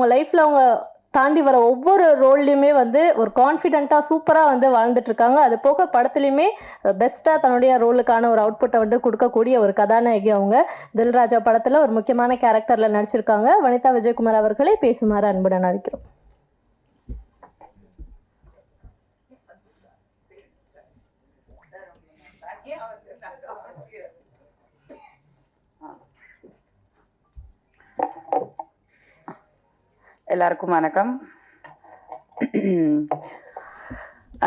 அவங்க லைஃப்பில் அவங்க தாண்டி வர ஒவ்வொரு ரோல்லையுமே வந்து ஒரு கான்ஃபிடென்ட்டாக சூப்பராக வந்து வாழ்ந்துட்டு இருக்காங்க. அது போக படத்துலையுமே பெஸ்ட்டாக தன்னுடைய ரோலுக்கான ஒரு அவுட்புட்டை வந்து கொடுக்கக்கூடிய ஒரு கதாநாயகி அவங்க. தில்ராஜா படத்தில் ஒரு முக்கியமான கேரக்டரில் நடிச்சிருக்காங்க. வனிதா விஜயகுமார் அவர்களை பேசுமாறு அன்புடன் அழைக்கிறோம். எல்லாருக்கும் வணக்கம்.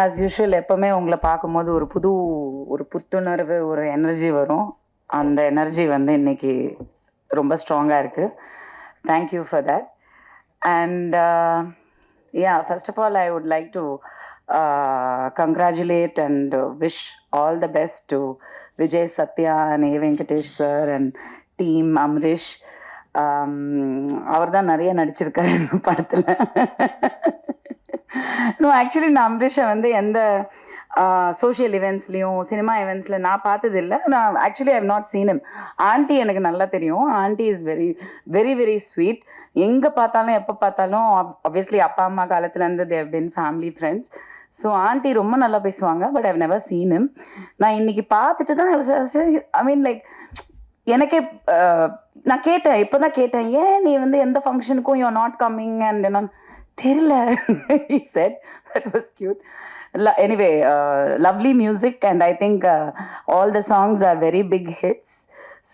ஆஸ் யூஷுவல் எப்போவுமே உங்களை பார்க்கும்போது ஒரு புது ஒரு புத்துணர்வு ஒரு எனர்ஜி வரும். அந்த எனர்ஜி வந்து இன்னைக்கு ரொம்ப ஸ்ட்ராங்காக இருக்குது thank you for that and yeah first of all I would like to congratulate and wish all the best to Vijay Sathya and A Venkatesh sir and team Ambrish அவர் தான் நிறைய நடிச்சிருக்காரு இந்த படத்தில். நோ ஆக்சுவலி நான் அம்ரிஷை வந்து எந்த social இவெண்ட்ஸ்லேயும் cinema இவெண்ட்ஸில் நான் பார்த்தது இல்லை நான் actually I've not seen him. Aunty எனக்கு நல்லா தெரியும். Aunty is very very very sweet எங்கே பார்த்தாலும் எப்போ பார்த்தாலும் ஆப்வியஸ்லி அப்பா அம்மா காலத்துலேருந்து they've been family friends so aunty ரொம்ப நல்லா பேசுவாங்க பட் ஐவ் நெவர் சீன் நான் இன்னைக்கு பார்த்துட்டு தான் ஐ மீன் லைக் எனக்கே நான் கேட்டேன் இப்போ தான் கேட்டேன் ஏன் நீ வந்து எந்த ஃபங்க்ஷனுக்கும் யூ நாட் கம்மிங் அண்ட் நான் தெரியல. Said that was cute anyway lovely music and I think all the songs are very big hits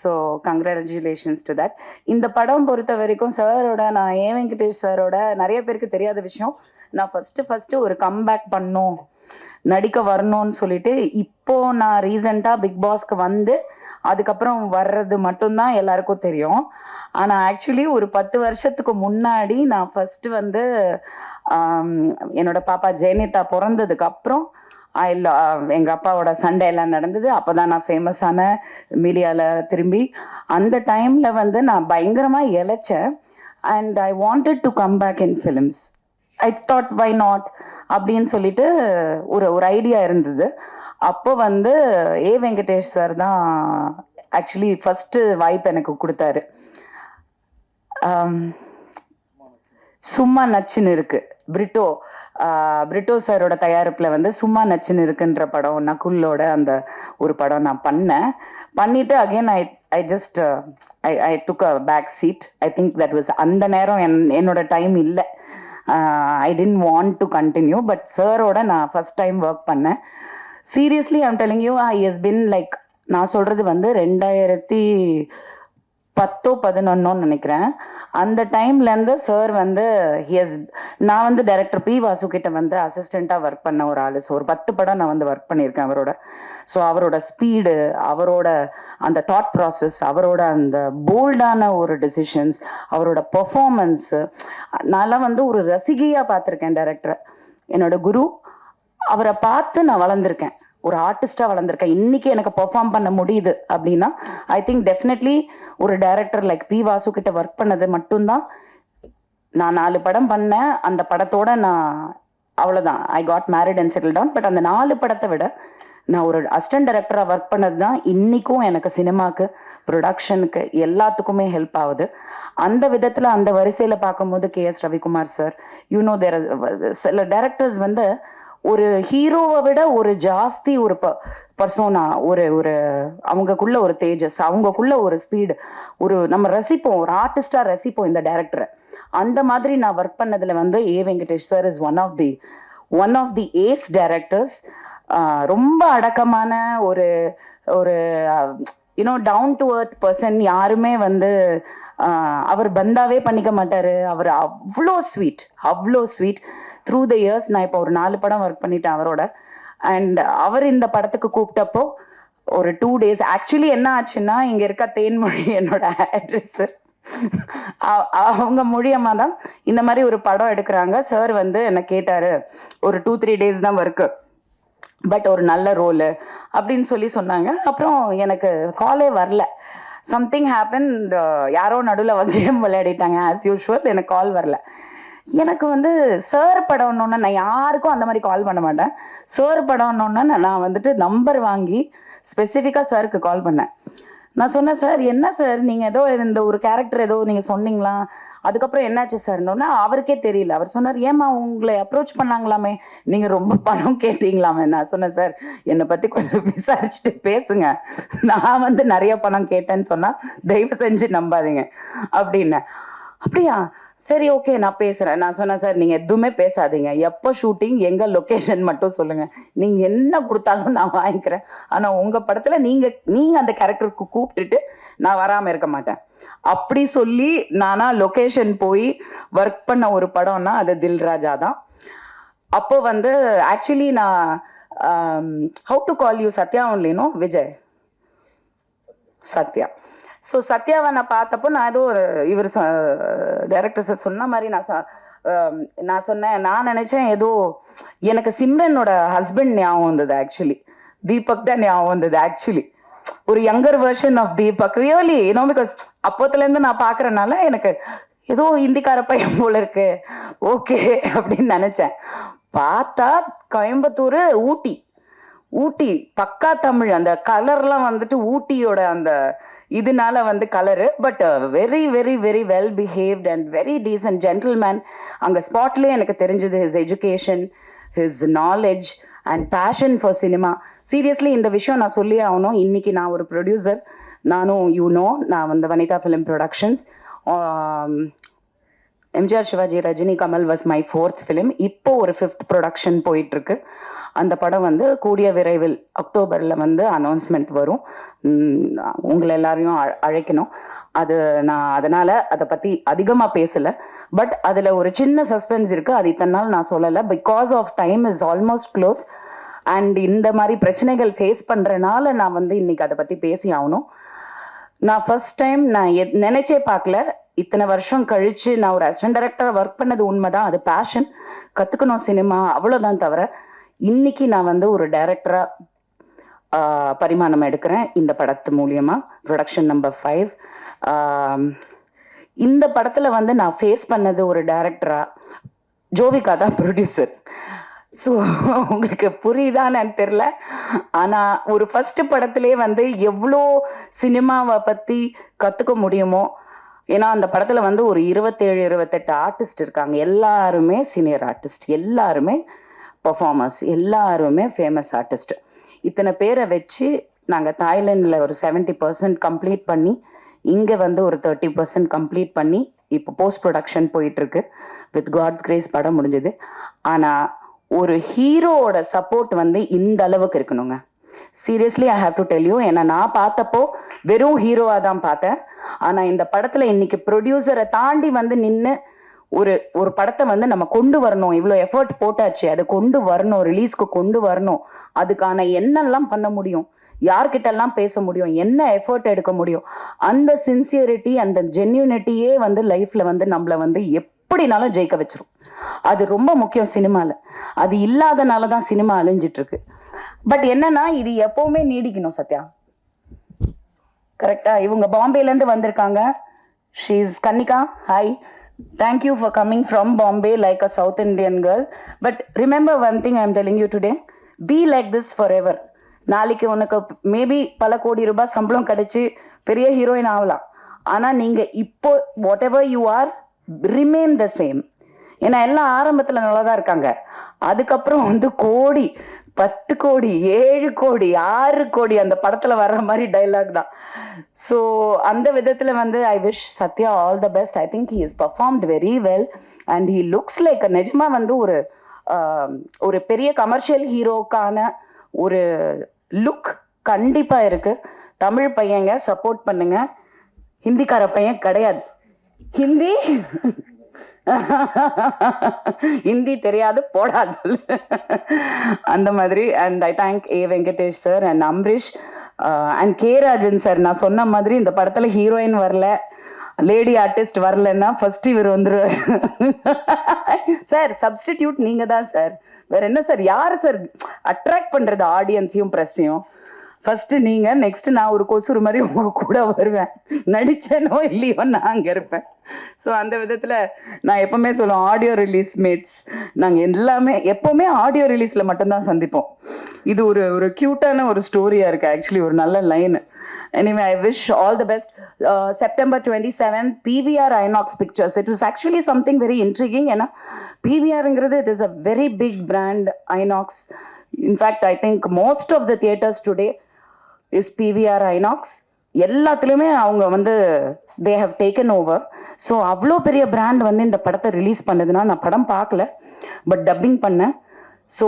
so congratulations to that இந்த படம் பொறுத்த வரைக்கும் சாரோட நான் ஏ வெங்கடேஷ் சாரோட நிறைய பேருக்கு தெரியாத விஷயம் நான் ஃபஸ்ட்டு ஃபஸ்ட்டு ஒரு கம்பேக் பண்ணோம் நடிக்க வரணும்னு சொல்லிட்டு இப்போ நான் ரீசெண்டாக பிக் பாஸ்க்கு வந்து அதுக்கப்புறம் வர்றது மட்டும்தான் எல்லாருக்கும் தெரியும். ஆனால் ஆக்சுவலி ஒரு பத்து வருஷத்துக்கு முன்னாடி நான் ஃபஸ்ட்டு வந்து என்னோட பாப்பா ஜெயனிதா பிறந்ததுக்கு அப்புறம் ஐ எங்கள் அப்பாவோட சண்டை எல்லாம் நடந்தது. அப்போ தான் நான் ஃபேமஸான மீடியாவில் திரும்பி அந்த டைமில் வந்து நான் பயங்கரமாக இழைச்சேன். And I wanted to come back in films I thought why not அப்படின்னு சொல்லிட்டு ஒரு ஒரு ஐடியா இருந்தது. அப்போ வந்து ஏ வெங்கடேஷ் சார் தான் ஆக்சுவலி ஃபஸ்ட்டு வாய்ப்பு எனக்கு கொடுத்தாரு. சும்மா நச்சுன்னு இருக்கு. பிரிட்டோ பிரிட்டோ சாரோட தயாரிப்பில் வந்து சும்மா நச்சுன்னு இருக்குன்ற படம் நகுல்லோட அந்த ஒரு படம் நான் பண்ணேன். பண்ணிட்டு again I I just I I took a back seat I think that was அந்த நேரம் என் என்னோட டைம் இல்லை. I didn't want to continue but சாரோட நான் ஃபஸ்ட் டைம் ஒர்க் பண்ணேன். Seriously I'm telling you I is been like நான் சொல்கிறது வந்து ரெண்டாயிரத்தி பத்தோ பதினொன்னோன்னு நினைக்கிறேன். அந்த டைம்லேருந்து சார் வந்து ஹியஸ் நான் வந்து டைரக்டர் பி வாசு கிட்ட வந்து அசிஸ்டண்ட்டாக ஒர்க் பண்ண ஒரு ஆள். ஸோ ஒரு பத்து படம் நான் வந்து ஒர்க் பண்ணியிருக்கேன் அவரோட. ஸோ அவரோட ஸ்பீடு அவரோட அந்த தாட் ப்ராசஸ் அவரோட அந்த போல்டான ஒரு டெசிஷன்ஸ் அவரோட பர்ஃபார்மன்ஸு நான்லாம் வந்து ஒரு ரசிகையாக பார்த்துருக்கேன் டேரக்டரை என்னோட குரு அவரை பார்த்து நான் வளர்ந்துருக்கேன். ஒரு ஆர்டிஸ்டா வளர்ந்துருக்கேன். இன்னைக்கு எனக்கு பெர்ஃபார்ம் பண்ண முடியுது அப்படின்னா ஐ திங்க் டெஃபினெட்லி ஒரு டைரக்டர் லைக் பி வாசு கிட்ட ஒர்க் பண்ணது மட்டும்தான். நான் நாலு படம் பண்ணேன். அந்த படத்தோட நான் அவ்வளோதான் I got married and settle down but அந்த நாலு படத்தை விட நான் ஒரு அசிஸ்டன்ட் டைரக்டராக ஒர்க் பண்ணது தான் இன்றைக்கும் எனக்கு சினிமாக்கு ப்ரொடக்ஷனுக்கு எல்லாத்துக்குமே ஹெல்ப் ஆகுது. அந்த விதத்தில் அந்த வரிசையில் பார்க்கும்போது K S Ravikumar sir you know there சில டேரக்டர்ஸ் வந்து ஒரு ஹீரோவை விட ஒரு ஜாஸ்தி ஒரு ப பர்சோனா ஒரு ஒரு அவங்கக்குள்ள ஒரு தேஜஸ் அவங்கக்குள்ள ஒரு ஸ்பீடு ஒரு நம்ம ரசிப்போம் ஒரு ஆர்டிஸ்டாக ரசிப்போம் இந்த டேரக்டரை அந்த மாதிரி நான் ஒர்க் பண்ணதில் வந்து A Venkatesh sir is one of the one of the ace directors ரொம்ப அடக்கமான ஒரு ஒரு you know down to earth person யாருமே வந்து அவர் பந்தாவே பண்ணிக்க மாட்டார். அவர் அவ்வளோ ஸ்வீட் அவ்வளோ ஸ்வீட் த்ரூ த இயர்ஸ் நான் இப்போ ஒரு நாலு படம் ஒர்க் பண்ணிட்டேன் அவரோட. அண்ட் அவர் இந்த படத்துக்கு கூப்பிட்டப்போ ஒரு டூ டேஸ் ஆக்சுவலி என்ன ஆச்சுன்னா இங்கே இருக்க தேன்மொழி என்னோட அட்ரஸ் அவங்க மூலியமாக தான் இந்த மாதிரி ஒரு படம் எடுக்கிறாங்க. சார் வந்து என்னை கேட்டாரு ஒரு டூ த்ரீ டேஸ் தான் ஒர்க்கு பட் ஒரு நல்ல ரோலு அப்படின்னு சொல்லி சொன்னாங்க. அப்புறம் எனக்கு காலே வரல. சம்திங் ஹேப்பன் யாரோ நடுவில் வந்து கேம் விளையாடிட்டாங்க? ஆஸ் யூஷுவல் எனக்கு கால் வரல. எனக்கு வந்து சார் படம்னோன்னா நான் யாருக்கும் அந்த மாதிரி கால் பண்ண மாட்டேன். சார் படம்னோன்னா நான் வந்துட்டு நம்பர் வாங்கி ஸ்பெசிஃபிக்காக சாருக்கு கால் பண்ணேன். நான் சொன்னேன் சார் என்ன சார் நீங்கள் ஏதோ இந்த ஒரு கேரக்டர் ஏதோ நீங்கள் சொன்னீங்களா? அதுக்கப்புறம் என்னாச்சு சார்னோன்னா அவருக்கே தெரியல. அவர் சொன்னார் ஏமா உங்களை அப்ரோச் பண்ணாங்களாமே? நீங்கள் ரொம்ப பணம் கேட்டீங்களாமே? நான் சொன்னேன் சார் என்னை பற்றி கொஞ்சம் விசாரிச்சுட்டு பேசுங்க. நான் வந்து நிறைய பணம் கேட்டேன்னு சொன்னால் தயவு செஞ்சு நம்பாதீங்க. அப்படின்னு அப்படியா? சரி ஓகே நான் பேசுறேன். நான் சொன்னேன் சார் நீங்க எதுவுமே பேசாதீங்க. எப்போ ஷூட்டிங் எங்க லொகேஷன் மட்டும் சொல்லுங்க. நீங்க என்ன கொடுத்தாலும் நான் வாங்கிக்கிறேன். ஆனா உங்க படத்துல நீங்க நீங்க அந்த கேரக்டருக்கு கூப்பிட்டுட்டு நான் வராம இருக்க மாட்டேன். அப்படி சொல்லி நானா லொகேஷன் போய் ஒர்க் பண்ண ஒரு படம்னா அது தில் ராஜா தான். அப்போ வந்து ஆக்சுவலி நான் how to call you Sathya ஒன்லினோ Vijay. Sathya. So சத்யாவை நான் பார்த்தப்போ நான் ஏதோ ஒரு இவர் டைரக்டர் சொன்ன மாதிரி நான் சொ- um, நான் சொன்னேன். நான் நினைச்சேன் ஏதோ எனக்கு சிம்ரனோட ஹஸ்பண்ட் ஞாபகம் வந்தது ஆக்சுவலி தீபக் தான் ஞாபகம் வந்தது ஆக்சுவலி ஒரு younger version of Deepak. Really you know because அப்போத்துலேருந்து நான் பார்க்குறனால எனக்கு ஏதோ ஹிந்திக்கார பையன் போல இருக்கு. ஓகே அப்படின்னு நினைச்சேன். பார்த்தா கோயம்புத்தூர் ஊட்டி. ஊட்டி பக்கா தமிழ். அந்த கலர்லாம் வந்துட்டு ஊட்டியோட அந்த இதனால வந்து colour but very very very well behaved and very decent gentleman அங்கே ஸ்பாட்லேயே எனக்கு தெரிஞ்சது his education his knowledge and passion for cinema seriously இந்த விஷயம் நான் சொல்லியே ஆகணும். இன்னைக்கு நான் ஒரு ப்ரொடியூசர் நானும் யூ நோ நான் வந்து Vanitha film productions MGR Sivaji Rajini Kamal was my fourth film இப்போ ஒரு ஃபிஃப்த் ப்ரொடக்ஷன் போயிட்டுருக்கு அந்த படம் வந்து கூடிய விரைவில் அக்டோபரில் வந்து அனௌன்ஸ்மெண்ட் வரும். உங்களை எல்லாரையும் அழ- அழைக்கணும். அது நான் அதனால் அதை பற்றி அதிகமாக பேசலை. பட் அதில் ஒரு சின்ன சஸ்பென்ஸ் இருக்குது அது இத்தனை நாள் நான் சொல்லலை. Because of time is almost close and இந்த மாதிரி பிரச்சனைகள் ஃபேஸ் பண்ணுறனால நான் வந்து இன்னைக்கு அதை பற்றி பேசி ஆகணும். நான் ஃபர்ஸ்ட் டைம் நான் எத்- நினைச்சே பார்க்கல. இத்தனை வருஷம் கழித்து நான் ஒரு அசிஸ்டன்ட் டைரக்டராக ஒர்க் பண்ணது உண்மைதான். அது பேஷன் கற்றுக்கணும் சினிமா அவ்வளோதான் தவிர இன்னைக்கு நான் வந்து ஒரு டைரக்டரா பரிமாணம் எடுக்கிறேன் இந்த படத்து மூலியமா. ப்ரொடக்ஷன் நம்பர் ஃபைவ் இந்த படத்தில் வந்து நான் ஃபேஸ் பண்ணது ஒரு டைரக்டரா ஜோவிகா தான் ப்ரொடியூசர் ஸோ உங்களுக்கு புரியுதான்னு எனக்கு தெரில ஆனால் ஒரு ஃபஸ்ட்டு படத்துலேயே வந்து எவ்வளோ சினிமாவை பற்றி கற்றுக்க முடியுமோ ஏன்னா அந்த படத்தில் வந்து ஒரு இருபத்தேழு இருபத்தெட்டு ஆர்டிஸ்ட் இருக்காங்க. எல்லாருமே சீனியர் ஆர்டிஸ்ட் எல்லாருமே பர்ஃபார்மர்ஸ் எல்லாருமே ஃபேமஸ் ஆர்டிஸ்ட் இத்தனை பேரை வச்சு நாங்கள் தாய்லாண்டில் ஒரு செவன்ட்டி பர்சன்ட் கம்ப்ளீட் பண்ணி இங்கே வந்து ஒரு தேர்ட்டி பர்சன்ட் கம்ப்ளீட் பண்ணி இப்போ போஸ்ட் ப்ரொடக்ஷன் போயிட்டுருக்கு. வித் காட்ஸ் கிரேஸ் படம் முடிஞ்சது. ஆனால் ஒரு ஹீரோவோட சப்போர்ட் வந்து இந்த அளவுக்கு இருக்கணுங்க. Seriously I have to tell you ஏன்னா நான் பார்த்தப்போ வெறும் ஹீரோவாக தான் பார்த்தேன். ஆனால் இந்த படத்தில் இன்னைக்கு ப்ரொடியூசரை தாண்டி வந்து நின்று ஒரு ஒரு படத்தை வந்து நம்ம கொண்டு வரணும். இவ்வளோ எஃபர்ட் போட்டாச்சு. அதை கொண்டு வரணும். ரிலீஸ்க்கு கொண்டு வரணும். அதுக்கான என்னெல்லாம் பண்ண முடியும்? யார்கிட்டெல்லாம் பேச முடியும்? என்ன எஃபர்ட் எடுக்க முடியும்? அந்த சின்சியரிட்டி அந்த ஜென்யூனிட்டியே வந்து லைஃப்ல வந்து நம்மளை வந்து எப்படினாலும் ஜெயிக்க வச்சிரும். அது ரொம்ப முக்கியம் சினிமாவில் அது இல்லாதனால தான் சினிமா அழிஞ்சிட்டு இருக்கு பட் என்னன்னா இது எப்பவுமே நீடிக்கணும் சத்யா. கரெக்டா இவங்க பாம்பேலேருந்து வந்திருக்காங்க. She's Kanika. Hi thank you for coming from Bombay like a south Indian girl but remember one thing I am telling you today be like this forever நாளைக்கு உனக்கு மேபி பல கோடி ரூபாய் சம்பளம் கிடைச்சி பெரிய ஹீரோயின் ஆகலாம். ஆனால் நீங்கள் இப்போ whatever you are remain the same ஏன்னா எல்லாம் ஆரம்பத்தில் நல்லா தான் இருக்காங்க. அதுக்கப்புறம் வந்து கோடி பத்து கோடி ஏழு கோடி ஆறு கோடி அந்த படத்தில் வர்ற மாதிரி டைலாக் தான். ஸோ அந்த விதத்தில் வந்து I wish Sathya all the best I think he is performed very well and he looks like நிஜமாக வந்து ஒரு ஒரு பெரிய கமர்ஷியல் ஹீரோக்கான ஒரு லுக் கண்டிப்பாக இருக்கு. தமிழ் பையங்க சப்போர்ட் பண்ணுங்க. ஹிந்திக்கார பையன் கிடையாது. ஹிந்தி? ஹிந்தி தெரியாது போடா சொல்லு. அந்த மாதிரி and I thank A Venkatesh sir and Ambarish and K Rajan sir நான் சொன்ன மாதிரி இந்த படத்துல ஹீரோயின் வரல. லேடி ஆர்டிஸ்ட் வரலன்னா ஃபர்ஸ்ட் இவர் வந்துருவார். சார் சப்ஸ்டிடியூட் நீங்க தான் சார் வேற என்ன சார் யார் சார் அட்ராக்ட் பண்றது ஆடியன்ஸையும் ப்ரெஸ்ஸையும் ஃபர்ஸ்ட் நீங்க நெக்ஸ்ட் நான் ஒரு கொசுறு மாதிரி உங்க கூட வருவேன். நடிச்சேனோ இல்லையோ நான் அங்க இருப்பேன். ஸோ அந்த விதத்தில் நான் எப்போவுமே சொல்லுவோம் ஆடியோ ரிலீஸ் மேட்ஸ் நாங்கள் எல்லாமே எப்போவுமே ஆடியோ ரிலீஸில் மட்டும்தான் சந்திப்போம் இது ஒரு ஒரு க்யூட்டான ஒரு ஸ்டோரியாக இருக்குது ஆக்சுவலி ஒரு நல்ல line anyway I wish all the best September twenty seven PVR INOX pictures it was actually something very intriguing ஏன்னா பிவிஆருங்கிறது it is a very big brand INOX in fact I think most of the theatres today is PVR INOX எல்லாத்துலேயுமே அவங்க வந்து they have taken over so அவ்வளோ பெரிய brand வந்து இந்த படத்தை release பண்ணதுன்னா நான் படம் பார்க்கல பட் டப்பிங் பண்ணேன். So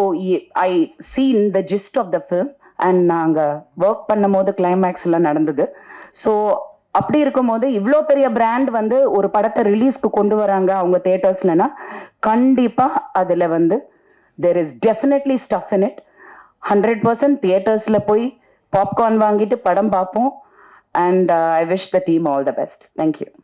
I seen the gist of the film and நாங்கள் ஒர்க் பண்ணும் போது கிளைமேக்ஸ் நடந்தது. ஸோ அப்படி இருக்கும்போது இவ்வளோ பெரிய பிராண்ட் வந்து ஒரு படத்தை ரிலீஸ்க்கு கொண்டு வராங்க அவங்க தேட்டர்ஸ்லனா கண்டிப்பாக அதில் வந்து there is definitely stuff in it hundred percent தியேட்டர்ஸில் போய் பாப்கார்ன் வாங்கிட்டு படம் பார்ப்போம். And I wish the team all the best thank you